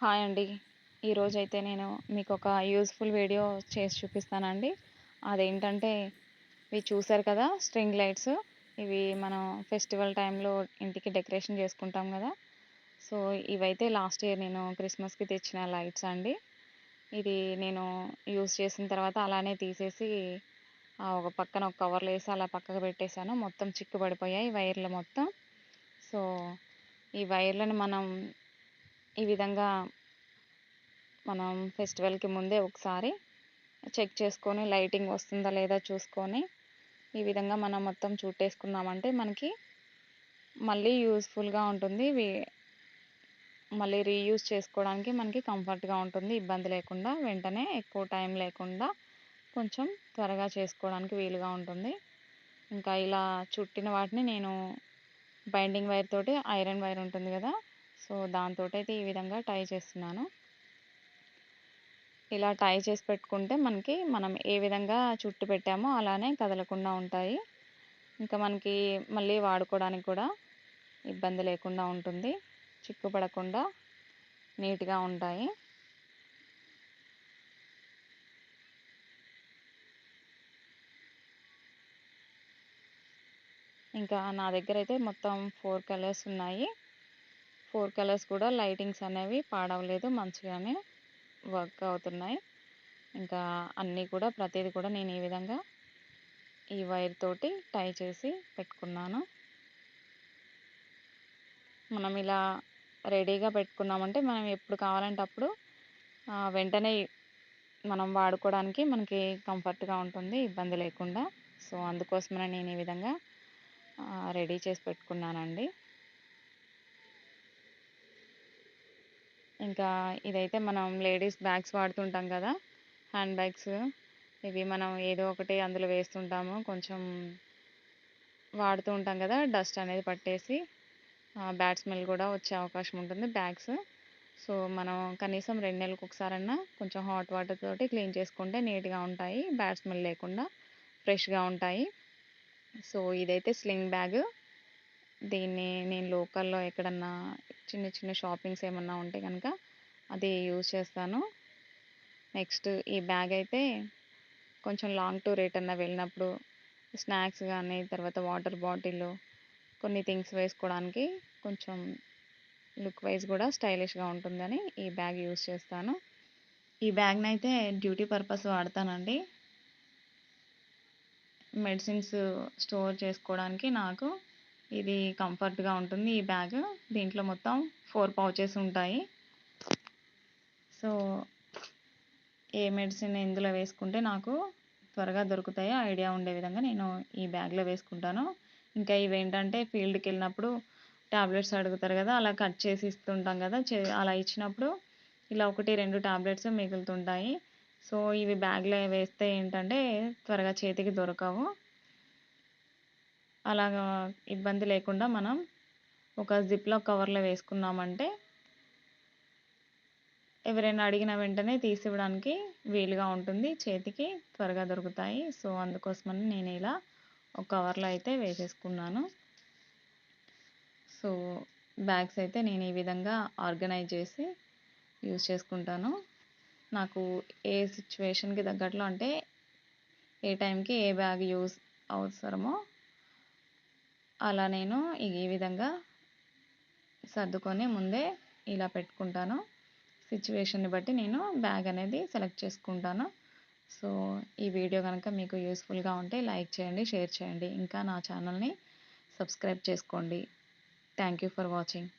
Hi అండి. ఈరోజైతే నేను మీకు ఒక యూస్ఫుల్ వీడియో చేసి చూపిస్తానండి. అదేంటంటే ఇవి చూసారు కదా స్ట్రింగ్ లైట్స్? ఇవి మనం ఫెస్టివల్ టైంలో ఇంటికి డెకరేషన్ చేసుకుంటాం కదా. సో ఇవైతే లాస్ట్ ఇయర్ నేను క్రిస్మస్కి తెచ్చిన లైట్స్ అండి. ఇది నేను యూజ్ చేసిన తర్వాత అలానే తీసేసి ఒక పక్కన ఒక కవర్లో వేసి అలా పక్కకు పెట్టేశాను. మొత్తం చిక్కు పడిపోయాయి వైర్లు మొత్తం. సో ఈ వైర్లను మనం ఈ విధంగా మనం ఫెస్టివల్కి ముందే ఒకసారి చెక్ చేసుకొని లైటింగ్ వస్తుందా లేదా చూసుకొని ఈ విధంగా మనం మొత్తం చుట్టేసుకున్నామంటే మనకి మళ్ళీ యూస్ఫుల్గా ఉంటుంది. మళ్ళీ రీయూజ్ చేసుకోవడానికి మనకి కంఫర్ట్గా ఉంటుంది. ఇబ్బంది లేకుండా వెంటనే ఎక్కువ టైం లేకుండా కొంచెం త్వరగా చేసుకోవడానికి వీలుగా ఉంటుంది. ఇంకా ఇలా చుట్టిన వాటిని నేను బైండింగ్ వైర్ తోటి ఐరన్ వైర్ ఉంటుంది కదా సో దాంతో అయితే ఈ విధంగా టై చేస్తున్నాను. ఇలా టై చేసి పెట్టుకుంటే మనకి మనం ఏ విధంగా చుట్టు పెట్టామో అలానే కదలకుండా ఉంటాయి. ఇంకా మనకి మళ్ళీ వాడుకోవడానికి కూడా ఇబ్బంది లేకుండా ఉంటుంది. చిక్కు పడకుండా నీట్గా ఉంటాయి. ఇంకా నా దగ్గర అయితే మొత్తం ఫోర్ కలర్స్ ఉన్నాయి. ఫోర్ కలర్స్ కూడా లైటింగ్స్ అనేవి పాడవలేదు మంచిగానే వర్క్ అవుతున్నాయి. ఇంకా అన్నీ కూడా ప్రతిదీ కూడా నేను ఈ విధంగా ఈ వైర్ తోటి టై చేసి పెట్టుకున్నాను. మనం ఇలా రెడీగా పెట్టుకున్నామంటే మనం ఎప్పుడు కావాలంటే అప్పుడు వెంటనే మనం వాడుకోవడానికి మనకి కంఫర్ట్గా ఉంటుంది ఇబ్బంది లేకుండా. సో అందుకోసమనే నేను ఈ విధంగా రెడీ చేసి పెట్టుకున్నానండి. ఇంకా ఇదైతే మనం లేడీస్ బ్యాగ్స్ వాడుతుంటాం కదా హ్యాండ్ బ్యాగ్స్. ఇవి మనం ఏదో ఒకటి అందులో వేస్తుంటాము. కొంచెం వాడుతూ ఉంటాం కదా డస్ట్ అనేది పట్టేసి బ్యాడ్ స్మెల్ కూడా వచ్చే అవకాశం ఉంటుంది బ్యాగ్స్. సో మనం కనీసం రెండు నెలలకు ఒకసారన్నా కొంచెం హాట్ వాటర్ తోటి క్లీన్ చేసుకుంటే నీట్గా ఉంటాయి. బ్యాడ్ స్మెల్ లేకుండా ఫ్రెష్గా ఉంటాయి. సో ఇదైతే స్లింగ్ బ్యాగ్. దీన్ని నేను లోకల్లో ఎక్కడన్నా చిన్న చిన్న షాపింగ్స్ ఏమన్నా ఉంటే కనుక అది యూజ్ చేస్తాను. నెక్స్ట్ ఈ బ్యాగ్ అయితే కొంచెం లాంగ్ టూర్ ఎటన్నా వెళ్ళినప్పుడు స్నాక్స్ కానీ తర్వాత వాటర్ బాటిల్ కొన్ని థింగ్స్ వేసుకోవడానికి కొంచెం లుక్ వైజ్ కూడా స్టైలిష్గా ఉంటుందని ఈ బ్యాగ్ యూజ్ చేస్తాను. ఈ బ్యాగ్ని అయితే డ్యూటీ పర్పస్ వాడతానండి. మెడిసిన్స్ స్టోర్ చేసుకోవడానికి నాకు ఇది కంఫర్ట్గా ఉంటుంది ఈ బ్యాగ్. దీంట్లో మొత్తం ఫోర్ పౌచెస్ ఉంటాయి. సో ఏ మెడిసిన్ ఎందులో వేసుకుంటే నాకు త్వరగా దొరుకుతాయో ఐడియా ఉండే విధంగా నేను ఈ బ్యాగ్లో వేసుకుంటాను. ఇంకా ఇవేంటంటే ఫీల్డ్కి వెళ్ళినప్పుడు ట్యాబ్లెట్స్ అడుగుతారు కదా అలా కట్ చేసి ఇస్తుంటాం కదా అలా ఇచ్చినప్పుడు ఇలా ఒకటి రెండు ట్యాబ్లెట్స్ మిగులుతుంటాయి. సో ఇవి బ్యాగ్లో వేస్తే ఏంటంటే త్వరగా చేతికి దొరకవు. అలాగా ఇబ్బంది లేకుండా మనం ఒక జిప్లో కవర్లో వేసుకున్నామంటే ఎవరైనా అడిగిన వెంటనే తీసివ్వడానికి వీలుగా ఉంటుంది. చేతికి త్వరగా దొరుకుతాయి. సో అందుకోసమని నేను ఇలా ఒక కవర్లో అయితే వేసేసుకున్నాను. సో బ్యాగ్స్ అయితే నేను ఈ విధంగా ఆర్గనైజ్ చేసి యూజ్ చేసుకుంటాను. నాకు ఏ సిచ్యువేషన్కి తగ్గట్లు అంటే ఏ టైంకి ఏ బ్యాగ్ యూజ్ అవసరమో అలా నేను ఈ విధంగా సర్దుకొని ముందే ఇలా పెట్టుకుంటాను. సిచ్యువేషన్ని బట్టి నేను బ్యాగ్ అనేది సెలెక్ట్ చేసుకుంటాను. సో ఈ వీడియో కనుక మీకు యూస్ఫుల్గా ఉంటే లైక్ చేయండి షేర్ చేయండి. ఇంకా నా ఛానల్ని సబ్స్క్రైబ్ చేసుకోండి. Thank you for watching.